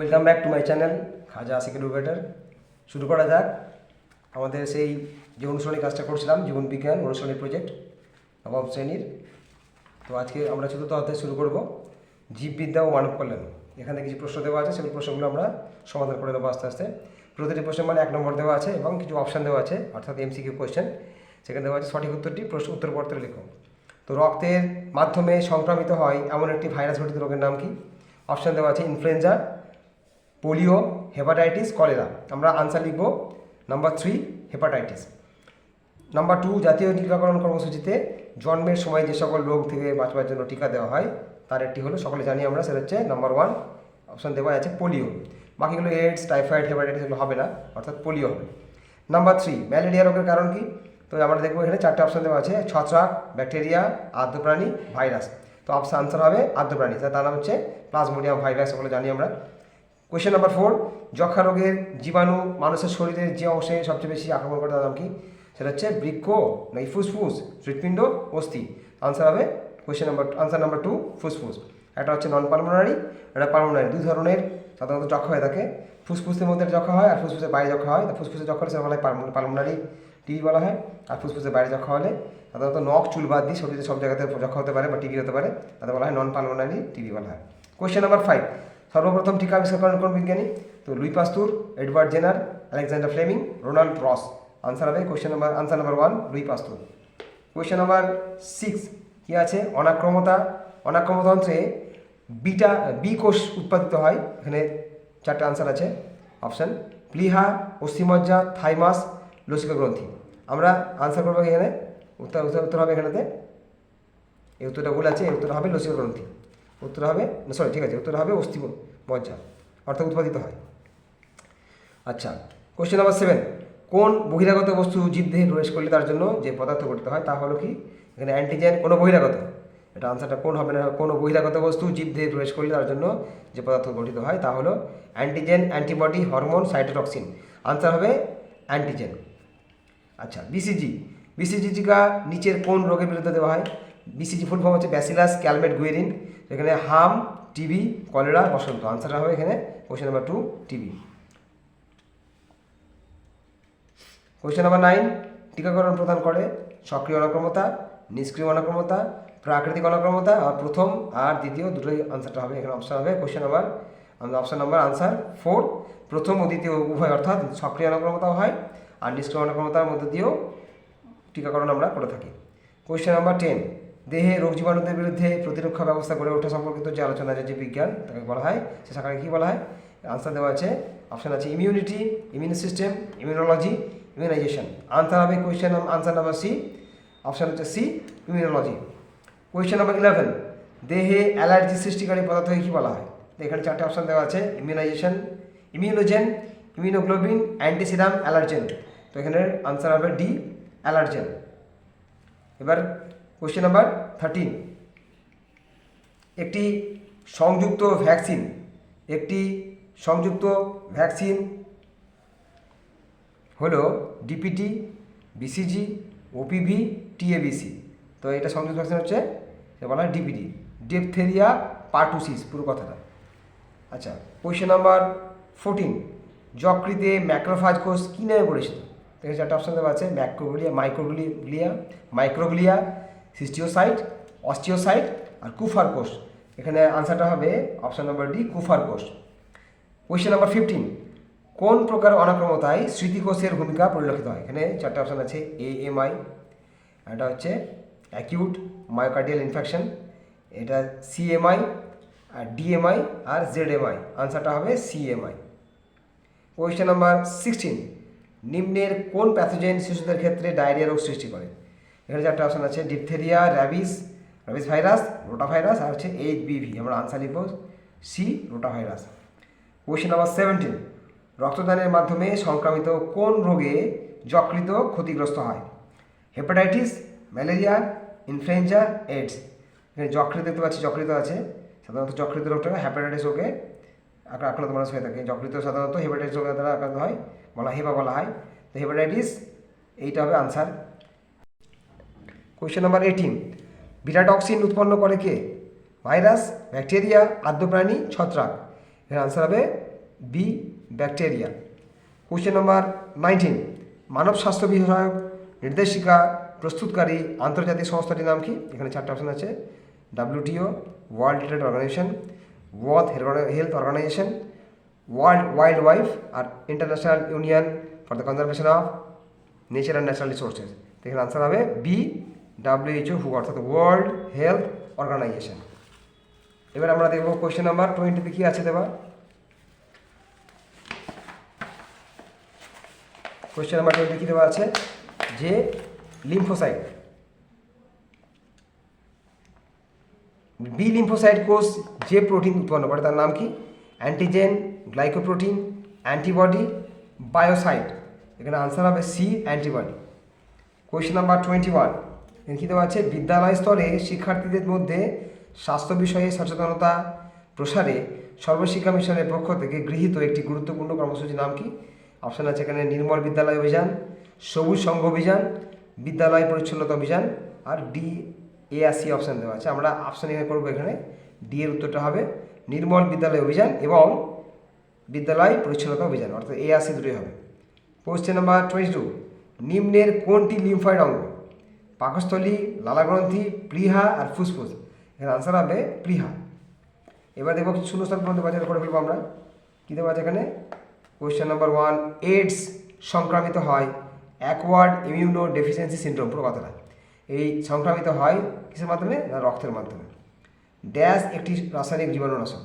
Welcome back to my channel Khaja Ashiq educator শুরু করা যাক। আমাদের সেই যে অনুশীলনী কাজটা করছিলাম, জীবন বিজ্ঞান অনুশীলনী প্রজেক্ট নবম শ্রেণির। তো আজকে আমরা চতুর্থ অধ্যায় শুরু করব, জীববিদ্যা ও মানব কল্যাণ। এখানে কিছু প্রশ্ন দেওয়া আছে, সেই প্রশ্নগুলো আমরা সমাধান করে দেবো আস্তে আস্তে। প্রতিটি প্রশ্ন মানে এক নম্বর দেওয়া আছে এবং কিছু অপশান দেওয়া আছে, অর্থাৎ এমসিকিউ কোয়েশ্চেন সেখানে দেওয়া আছে সঠিক উত্তরটি, প্রশ্ন উত্তরপত্রে লিখো। তো রক্তের মাধ্যমে সংক্রামিত হয় এমন একটি ভাইরাস ঘটিত রোগের নাম কি? অপশান দেওয়া আছে ইনফ্লুয়েঞ্জা পোলিও হেপাটাইটিস, কলেরা। আমরা আনসার লিখব number three, hepatitis. Number two, জাতীয় টিকাকরণ কর্মসূচিতে জন্মের সময় যে সকল রোগ থেকে বাঁচবার জন্য টিকা দেওয়া হয়, তার একটি হলো, সকলে জানি আমরা, সেটা হচ্ছে নাম্বার ওয়ান, অপশান দেওয়া আছে পোলিও। বাকিগুলো এইডস টাইফয়েড, হেপাটাইটিস এগুলো হবে না, অর্থাৎ পোলিও হবে। নাম্বার থ্রি, ম্যালেরিয়া রোগের কারণ কি? তো আমরা দেখব এখানে চারটে অপশান দেওয়া আছে, ছত্রাক, ব্যাকটেরিয়া আর্দ্রপ্রাণী ভাইরাস। তো অপশান আনসার হবে আর্দ্রপ্রাণী তার নাম হচ্ছে প্লাজমোডিয়াম ভাইরাস, সকলে জানি আমরা। কোয়েশ্চেন নাম্বার ফোর যক্ষা রোগের জীবাণু মানুষের শরীরের যে অংশে সবচেয়ে বেশি আক্রমণ করে তার নাম কি? সেটা হচ্ছে বৃক্ষ নাকি ফুসফুস হৃৎপিণ্ড, অস্থি। আনসার হবে question number answer number two ফুসফুস। একটা হচ্ছে নন পালমোনারি একটা পালমোনারি দুই ধরনের। সাধারণত যক্ষা হয়ে থাকে। ফুসফুসের মধ্যে যক্ষা হয় আর ফুসফুসের বাইরে যক্ষা হয়। ফুসফুসের যক্ষা হলে সেটা বলা হয় পালমোনারি টিবি বলা হয়। আর ফুসফুসের বাইরে যক্ষা হলে সাধারণত নখ, চুল বাদ দিয়ে সব জায়গাতে যক্ষা হতে পারে বা টিবি হতে পারে। তাদের বলা হয় নন পালমোনারি টিবি বলা হয়। কোয়েশ্চেন নাম্বার ফাইভ সর্বপ্রথম টিকা আবিষ্কার করেন কোন বিজ্ঞানী? তো Louis Pasteur, Edward Jenner, Alexander Fleming, Ronald Ross. Answer হবে question number answer number one Louis Pasteur. Question number six কী আছে? অনাক্রমতা। অনাক্রমতন্ত্রে বিটা, বি কোষ উৎপাদিত হয়। এখানে চারটে আনসার আছে। অপশান প্লিহা, অস্থিমজ্জা, থাইমাস, লসিকা গ্রন্থি। আমরা আনসার করব এখানে? উত্তর উত্তর উত্তর হবে এখানেতে। এই উত্তরটা ভুল আছে, এই উত্তর হবে লসিকা গ্রন্থি। উত্তর হবে, না সরি ঠিক আছে, উত্তর হবে অস্থি মজ্জা, অর্থাৎ উৎপাদিত হয়। আচ্ছা কোশ্চেন নাম্বার সেভেন কোন বহিরাগত বস্তু জীবদেহে প্রবেশ করলে তার জন্য যে পদার্থ গঠিত হয়, তা হলো কি? এখানে অ্যান্টিজেন কোনো বহিরাগত, এটা আনসারটা কোন হবে না, কোনো বহিরাগত বস্তু জীবদেহে প্রবেশ করলে তার জন্য যে পদার্থ গঠিত হয়, তা হলো antigen antibody hormone cytotoxin answer হবে অ্যান্টিজেন আচ্ছা বিসিজি বিসিজি টিকা নিচের কোন রোগের বিরুদ্ধে দেওয়া হয়? বিসিজি ফুল ফর্ম হচ্ছে ব্যাসিলাস ক্যালমেট গুয়েরিন এখানে হাম, টিবি, কলেরা, বসন্ত। আনসারটা হবে এখানে question number two TB. Question number nine টিকাকরণ প্রদান করে সক্রিয় অনাক্রমতা, নিষ্ক্রিয় অনাক্রমতা, প্রাকৃতিক অনাক্রমতা, আর প্রথম আর দ্বিতীয় দুটোই আনসারটা হবে। এখানে অপশান হবে কোয়েশ্চেন নাম্বার আমাদের অপশান নাম্বার আনসার ফোর প্রথম ও দ্বিতীয় উভয় অর্থাৎ সক্রিয় অনাক্রমতাও হয়, আর নিষ্ক্রিয় অনাক্রমতার মধ্যে দিয়েও টিকাকরণ আমরা করে থাকি। কোয়েশ্চেন নাম্বার টেন দেহে রোগ জীবাণুদের বিরুদ্ধে প্রতিরক্ষা ব্যবস্থা গড়ে ওঠা সম্পর্কিত যে আলোচনা আছে, যে বিজ্ঞান, তাকে বলা হয়, সে শাখাকে কী বলা হয়? আনসার দেওয়া আছে অপশান আছে immunity immune system immunology immunization answer হবে question answer number C option হচ্ছে C immunology question number eleven দেহে অ্যালার্জি সৃষ্টিকারী পদার্থকে কী বলা হয়? এখানে চারটে অপশান দেওয়া আছে immunization immunogen immunoglobin antiserum allergen তো এখানে আনসার হবে ডি অ্যালার্জেন এবার কোয়েশ্চেন নাম্বার থার্টিন একটি সংযুক্ত ভ্যাকসিন একটি সংযুক্ত ভ্যাকসিন হলো ডিপিটি বিসিজি ওপিভি টিএবিসি তো এটা সংযুক্ত ভ্যাকসিন হচ্ছে বলা হয় ডিপিটি ডেপথেরিয়া পার্টুসিস পুরো কথাটা। আচ্ছা কোয়েশ্চেন নাম্বার ফোরটিন যকৃতে ম্যাক্রোফাজ কোষ কী নামে পরিচিত? এখানে চারটা অপশন দেওয়া আছে ম্যাক্রোগ্লিয়া মাইক্রোগ্লিয়া মাইক্রোগ্লিয়া সিস্টিওসাইট, অস্টিওসাইট আর কুফার কোষ। এখানে আনসারটা হবে অপশান নম্বর ডি, কুফার কোষ। কোয়েশ্চেন নাম্বার ফিফটিন কোন প্রকার অনাক্রমতায় স্মৃতিকোষের ভূমিকা পরিলক্ষিত হয়? এখানে চারটে অপশান আছে এ এম আই এটা হচ্ছে অ্যাকিউট মায়োকার্ডিয়াল ইনফেকশন এটা সিএমআই আর ডিএমআই আর জেড জেডএমআই আনসারটা হবে সিএমআই কোয়েশ্চেন নাম্বার সিক্সটিন নিম্নের কোন প্যাথোজেন শিশুদের ক্ষেত্রে ডায়রিয়া রোগ সৃষ্টি করে? এখানে চারটা অপশন আছে diphtheria rabies rabies virus rotavirus আর হচ্ছে এইচ বিভি আমরা আনসার লিখব C rotavirus question number seventeen রক্তদানের মাধ্যমে সংক্রামিত কোন রোগে যকৃত ক্ষতিগ্রস্ত হয়? হেপাটাইটিস ম্যালেরিয়া ইনফ্লুয়েঞ্জা এইডস এখানে যকৃত দেখতে পাচ্ছি, যকৃত আছে। সাধারণত যকৃত রোগটা হেপাটাইটিস রোগে আক্রা- আক্রান্ত মানুষ হয়ে থাকে। যকৃত সাধারণত হেপাটাইটিস রোগের দ্বারা আক্রান্ত হয়, বলা হেপা বলা হয়। তো হেপাটাইটিস এইটা হবে answer question number eighteen beta toxin উৎপন্ন করে কে? ভাইরাস ব্যাকটেরিয়া আদ্যপ্রাণী, ছত্রাক। এর আনসার হবে B bacteria question number nineteen মানব স্বাস্থ্য বিষয়ক নির্দেশিকা প্রস্তুতকারী আন্তর্জাতিক সংস্থাটির নাম কি? এখানে চারটে অপশন আছে। WTO world trade organisation world health organisation world wild wife R international union for the conservation of nature and natural resources এখানে আনসার হবে বি ডাব্লিউএইচও হু অর্থাৎ ওয়ার্ল্ড হেলথ অর্গানাইজেশন এবার আমরা দেখব কোয়েশ্চেন নাম্বার টোয়েন্টিতে কী আছে দেবা কোয়েশ্চেন নাম্বার টোয়েন্টি কী দেওয়া আছে? যে লিম্ফোসাইট বি লিম্ফোসাইট কোষ যে প্রোটিন উৎপন্ন করে, তার নাম কি? অ্যান্টিজেন গ্লাইকোপ্রোটিন অ্যান্টিবডি বায়োসাইট এখানে আনসার হবে C antibody question number twenty one কী দেওয়া আছে, বিদ্যালয় স্তরে শিক্ষার্থীদের মধ্যে স্বাস্থ্য বিষয়ে সচেতনতা প্রসারে সর্বশিক্ষা মিশনের পক্ষ থেকে গৃহীত একটি গুরুত্বপূর্ণ কর্মসূচির নাম কি? অপশান আছে এখানে নির্মল বিদ্যালয় অভিযান, সবুজ সংঘ অভিযান, বিদ্যালয় পরিচ্ছন্নতা অভিযান আর ডি এ আর সি অপশান দেওয়া আছে। আমরা অপশান এখানে করব এখানে। ডি এর উত্তরটা হবে নির্মল বিদ্যালয় অভিযান এবং বিদ্যালয় পরিচ্ছন্নতা অভিযান। অর্থাৎ এ আর সি দুটোই হবে। কোশ্চেন নাম্বার টোয়েন্টি টু নিম্নের কোনটি লিম্ফয়েড অঙ্গ? পাকস্থলী, লালাগ্রন্থি প্লীহা আর ফুসফুস। এখানে আনসার হবে প্লীহা এবার দেখব শূন্যস্থান পর্যন্ত বাজার করে ফেলব আমরা। কী দেবো আছে এখানে? কোয়েশ্চেন নাম্বার ওয়ান এইডস সংক্রামিত হয় অ্যাকওয়ার্ড ইমিউনো ডেফিসিয়েন্সি সিন্ড্রোম পুরো কথাটা। এই সংক্রামিত হয় কিসের মাধ্যমে? না, রক্তের মাধ্যমে। ড্যাশ একটি রাসায়নিক জীবাণুনাশক।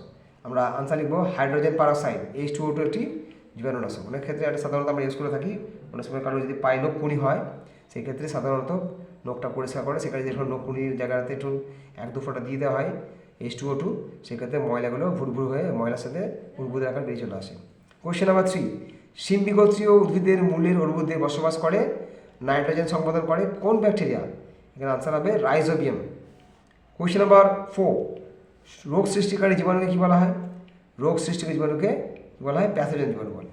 আমরা আনসার লিখব hydrogen peroxide H two two একটি জীবাণুনাশক। অনেক ক্ষেত্রে এটা সাধারণত আমরা ইউজ করে থাকি। অনেক সময় কারও যদি পায়ে নখ কুনি হয়, সেই ক্ষেত্রে সাধারণত নখটা পরিষ্কার করে, সেখানে যখন নখ কুনির জায়গাতে একটু এক দু ফোঁটা দিয়ে দেওয়া হয় এইচ টু ও টু সেক্ষেত্রে ময়লাগুলো ভুরভুর হয়ে ময়লার সাথে উদ্ভিদের আকার বেরিয়ে চলে আসে। কোয়েশ্চেন নাম্বার থ্রি সিম্বিগোত্রীয় উদ্ভিদের মূলের অর্বুদে বসবাস করে, নাইট্রোজেন সম্পাদন করে, কোন ব্যাকটেরিয়া? এখানে আনসার হবে রাইজোবিয়াম। কোয়েশ্চেন নাম্বার ফোর রোগ সৃষ্টিকারী জীবাণুকে কী বলা হয়? রোগ সৃষ্টিকারী জীবাণুকে বলা হয়? প্যাথোজেন জীবাণু বলে।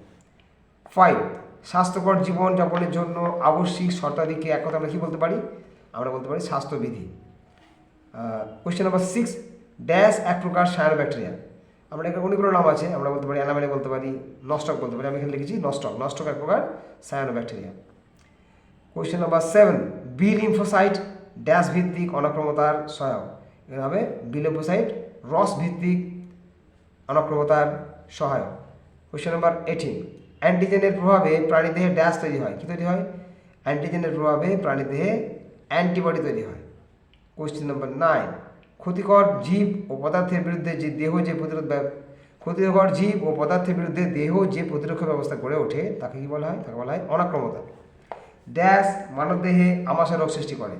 ফাইভ স্বাস্থ্যকর জীবনযাপনের জন্য আবশ্যিক শর্তাদিকে এক কথা আমরা কী বলতে পারি? আমরা বলতে পারি স্বাস্থ্যবিধি। কোয়েশ্চেন নাম্বার সিক্স ড্যাশ এক প্রকার সায়ানো ব্যাকটেরিয়া আমরা এখানে অনেকগুলো নাম আছে, আমরা বলতে পারি অ্যানামাইনে বলতে পারি নস্টক বলতে পারি, আমি এখানে লিখেছি নস্টক নস্টক এক প্রকার cyanobacteria question number seven B lymphocyte dash ভিত্তিক অনাক্রমতার সহায়ক। এখানে হবে বি লিম্ফোসাইট রস ভিত্তিক অনাক্রমতার সহায়ক। কোয়েশ্চেন নাম্বার এইটিন অ্যান্টিজেনের প্রভাবে প্রাণীদেহে ড্যাশ তৈরি হয়। কী তৈরি হয়? অ্যান্টিজেনের প্রভাবে প্রাণীদেহে অ্যান্টিবডি তৈরি হয়। কোয়েশ্চেন নম্বর নাইন ক্ষতিকর জীব ও পদার্থের বিরুদ্ধে যে দেহ যে প্রতিরোধ ক্ষতিকর জীব ও পদার্থের বিরুদ্ধে দেহ যে প্রতিরক্ষা ব্যবস্থা গড়ে ওঠে, তাকে কী বলা হয়? তাকে বলা হয় অনাক্রমতা। ড্যাশ মানবদেহে আমাশা রোগ সৃষ্টি করে।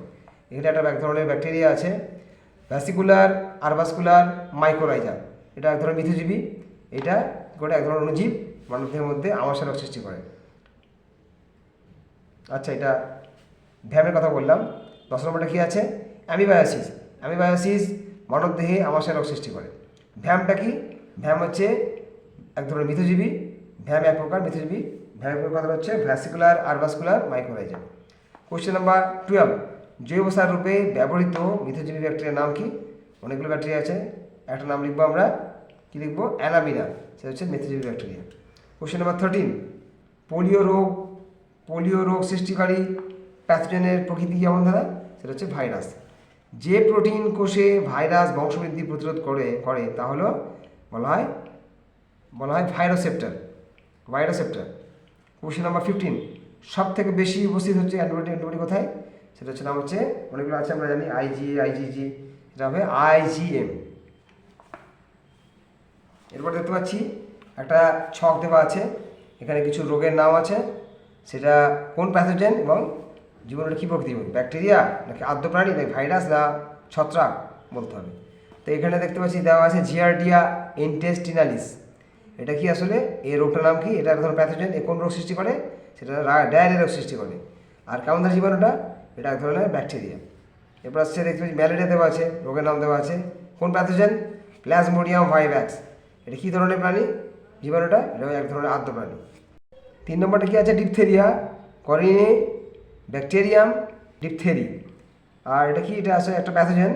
এটা একটা এক ধরনের ব্যাকটেরিয়া আছে। ভ্যাসিকুলার, আরভাসকুলার মাইক্রোরাইজা এটা এক ধরনের মিথুজীবী। এটা করে এক ধরনের অণুজীব। মানবদেহের মধ্যে আমাশা রোগ সৃষ্টি করে। আচ্ছা এটা ভ্যামের কথা বললাম। দশ নম্বরটা কী আছে? অ্যামিবায়োসিস। অ্যামিবায়োসিস মানবদেহে রোগ সৃষ্টি করে। ভ্যামটা কি? ভ্যাম হচ্ছে এক ধরনের মিথুজীবী। ভ্যাম এক প্রকার মিথুজীবী। ভ্যামের কথা হচ্ছে vesicular, arbuscular mycorrhiza question number twelve জৈব সার রূপে ব্যবহৃত মিথুজীবী ব্যাকটেরিয়ার নাম কি? অনেকগুলো ব্যাকটেরিয়া আছে। একটা নাম লিখব আমরা। কি লিখব? অ্যানাবিনা সেটা হচ্ছে মিথুজীবী bacteria. Question number thirteen polio রোগ পোলিও রোগ সৃষ্টিকারী প্যাথোজেনের প্রকৃতি কেমন ধারা সেটা হচ্ছে ভাইরাস যে প্রোটিন কোষে ভাইরাস বংশবৃদ্ধি প্রতিরোধ করে করে, তা হলো বলা হয় বলা হয় viroceptor viroceptor question number fifteen সব থেকে বেশি উপস্থিত হচ্ছে অ্যান্টিবডি অ্যান্টিবডি কোথায়? সেটা হচ্ছে নাম হচ্ছে, অনেকগুলো আছে, আমরা জানি আইজি আইজিজি এটা হবে আইজিএম এরপর দেখতে পাচ্ছি একটা ছক দেওয়া আছে। এখানে কিছু রোগের নাম আছে। সেটা কোন প্যাথোজেন এবং জীবনটা কী প্রকৃতি ব্যাকটেরিয়া নাকি আদ্য প্রাণী নাকি ভাইরাস না ছত্রাক বলতে হবে। তো এখানে দেখতে পাচ্ছি দেওয়া আছে জিয়ারডিয়া ইন্টেস্টিনালিস এটা কি আসলে? এই রোগটার নাম কি? এটা ধরনের প্যাথোজেন এ কোন রোগ সৃষ্টি করে? সেটা ডায়রিয়া রোগ সৃষ্টি করে। আর কেমন ধরনের জীবাণুটা এটা এক ধরনের ব্যাকটেরিয়া এরপর আসছে দেখতে পাচ্ছি ম্যালেরিয়া দেওয়া আছে, রোগের নাম দেওয়া আছে। কোন প্যাথোজেন প্লাজমোডিয়াম ভাইভ্যাক্স এটা কী ধরনের প্রাণী? জীবাণুটা, এটা এক ধরনের আদ্য প্রাণী। তিন নম্বরটা কী আছে? ডিপথেরিয়া করিনে ব্যাকটেরিয়াম ডিপথেরি আর এটা কি? এটা আছে একটা প্যাথোজেন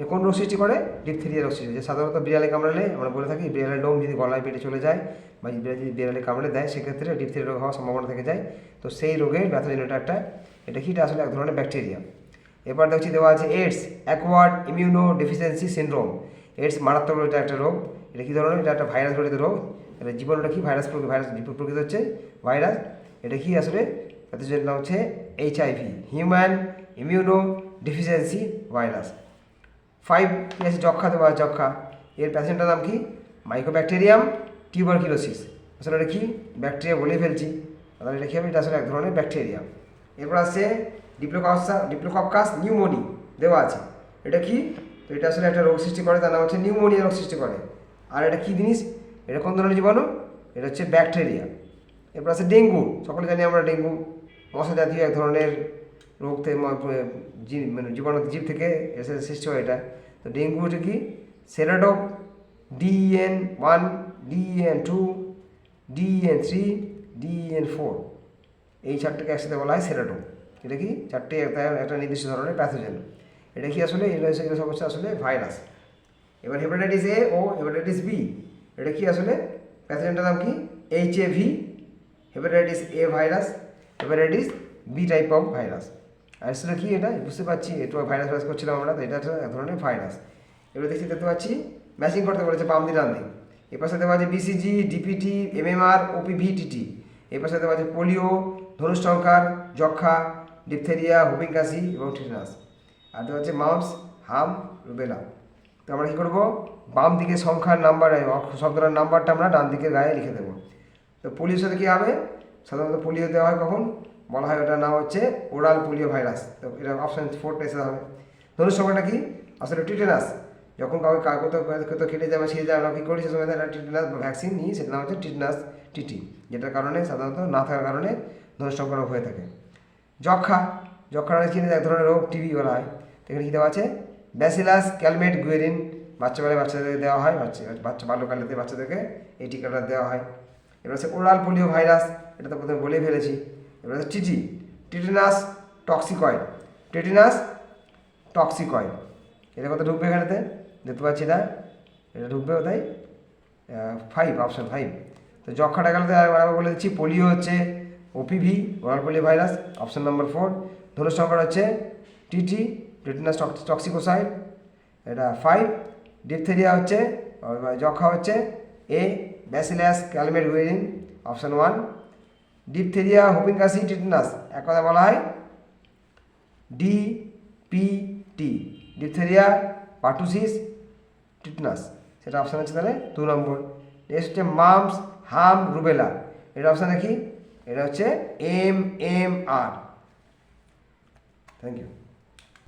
এ কোন রোগ সৃষ্টি করে? ডিপথেরিয়া রোগ সৃষ্টি। যে সাধারণত বিড়ালে কামড়ালে, আমরা বলে থাকি বিড়ালের লোম যদি গলায় পেটে চলে যায় বা বিড়াল যদি বিড়ালে কামড়ে দেয়, সেক্ষেত্রে ডিপথেরিয়া রোগ হওয়ার সম্ভাবনা থেকে যায়। তো সেই রোগের ব্যথাজনিত একটা। এটা কি? এটা আসলে এক ধরনের ব্যাকটেরিয়া এবার দেখছি দেওয়া আছে AIDS acquired immunodeficiency syndrome AIDS মারাত্মক এটা একটা রোগ। এটা কী ধরনের? এটা একটা ভাইরাস ঘটিত রোগ। এটা জীবাণুটা কি? ভাইরাস ভাইরাস প্রকৃত হচ্ছে ভাইরাস। এটা কি আসলে? এর নাম হচ্ছে HIV human immunodeficiency virus five আছে যক্ষা দেওয়া আছে, যক্ষা এর প্যাসেন্টটার নাম কি? মাইক্রোব্যাকটেরিয়াম টিউবারকিলোসিস আসলে এটা কি? ব্যাকটেরিয়া বলে ফেলছি। তাহলে এটা কি হবে? এটা আসলে এক ধরনের ব্যাকটেরিয়া এরপর আসছে ডিপ্লোকক্সা ডিপ্লোকক্কাস নিউমোনি দেওয়া আছে। এটা কি? তো এটা আসলে একটা রোগ সৃষ্টি করে তার নাম হচ্ছে নিউমোনিয়া রোগ সৃষ্টি করে। আর এটা কি জিনিস? এটা কোন ধরনের জীবাণু? এটা হচ্ছে ব্যাকটেরিয়া। এরপর আছে ডেঙ্গু। সকলে জানি আমরা ডেঙ্গু মশা জাতীয় এক ধরনের রোগ থেকে মানে জীবাণু জীব থেকে এসে সৃষ্টি হয় এটা। তো ডেঙ্গু হচ্ছে কি? সেরাডক DEN one DEN two DEN three DEN four. এই চারটাকে একসাথে বলা হয় সেরাটো এটা কি? চারটে একটা একটা নির্দিষ্ট ধরনের প্যাথোজেন এটা কি আসলে? এটা হচ্ছে আসলে ভাইরাস। এবার হেপাটাইটিস এ ও হেপাটাইটিস বি এটা কি আসলে? প্যাথোজেনটার নাম কি? H A V hepatitis A virus hepatitis B type of virus আর আসলে কি এটা? বুঝতে পারছি একটু ভাইরাস ভাইরাস করছিলাম আমরা, তো এটা একটা এক ধরনের ভাইরাস এবার দেখছি, দেখতে পাচ্ছি ম্যাচিং করতে বাম দিক ডান দিক এর পাশে দেওয়া আছে BCG DPT MMR OPV TT এর পাশে দেওয়া আছে পোলিও ধনুষ্টঙ্কার যক্ষা ডিপথেরিয়া হুপিং কাশি এবং টিটানাস আর দেওয়া আছে মামস হাম রুবেলা তো আমরা কী করব? বাম দিকে সংখ্যার নাম্বার শব্দটার নাম্বারটা আমরা ডান দিকের গায়ে লিখে দেবো। তো পোলিওর সাথে কী হবে? সাধারণত পোলিও দেওয়া হয় কখন? বলা হয় ওটার নাম হচ্ছে ওরাল পোলিও ভাইরাস তো এটা অপশান ফোরটা এসে হবে। ধনুর সংখ্যাটা কি? আসলে টিটেনাস। যখন কাউকে কাউকে তো কোথাও কেটে যাবে সেই যায়, আমরা কী করি? সে সময় একটা টিটেনাস ভ্যাকসিন নিই সেটা নাম হচ্ছে টিটেনাস টিটি, যেটার কারণে সাধারণত না থাকার কারণে ধনুর সংখ্যা রোগ হয়ে থাকে। যক্ষা যক্ষা চিনি এক ধরনের রোগ টিভি বলা হয়। এখানে কী দেওয়া আছে? ব্যাসিলাস ক্যালমেট গুয়েরিন বাচ্চাবেলায় বাচ্চাদেরকে দেওয়া হয়, বাচ্চা বাচ্চা, বাল্যকালেতে বাচ্চাদেরকে এই টিকাটা দেওয়া হয়। এবার হচ্ছে ওরাল পোলিও ভাইরাস এটা তো প্রথমে বলেই ফেলেছি। এবার হচ্ছে TT tetanus toxoid tetanus toxoid এটা কত ঢুকবে এখানেতে? দেখতে পাচ্ছি না। এটা ঢুকবে কোথায়? ফাইভ অপশান ফাইভ তো যক্ষাটা গেলে আবার বলে দিচ্ছি পোলিও হচ্ছে OPV oral polio virus option number four ধনুর সংখ্যা হচ্ছে টিটি টিটেনাস টক্সিকোসাইড এটা ফাইভ ডিপথেরিয়া হচ্ছে যক্ষা হচ্ছে এ bacillus Calmette Guerin option one diphtheria whooping কাশি টিটেনাস এক কথা বলা হয় D P T diphtheria pertussis tetanus সেটা অপশান আছে তাহলে দু নম্বর। নেক্সট হচ্ছে মামস হাম রুবেলা এটা অপশান দেখি, এটা হচ্ছে M M R thank you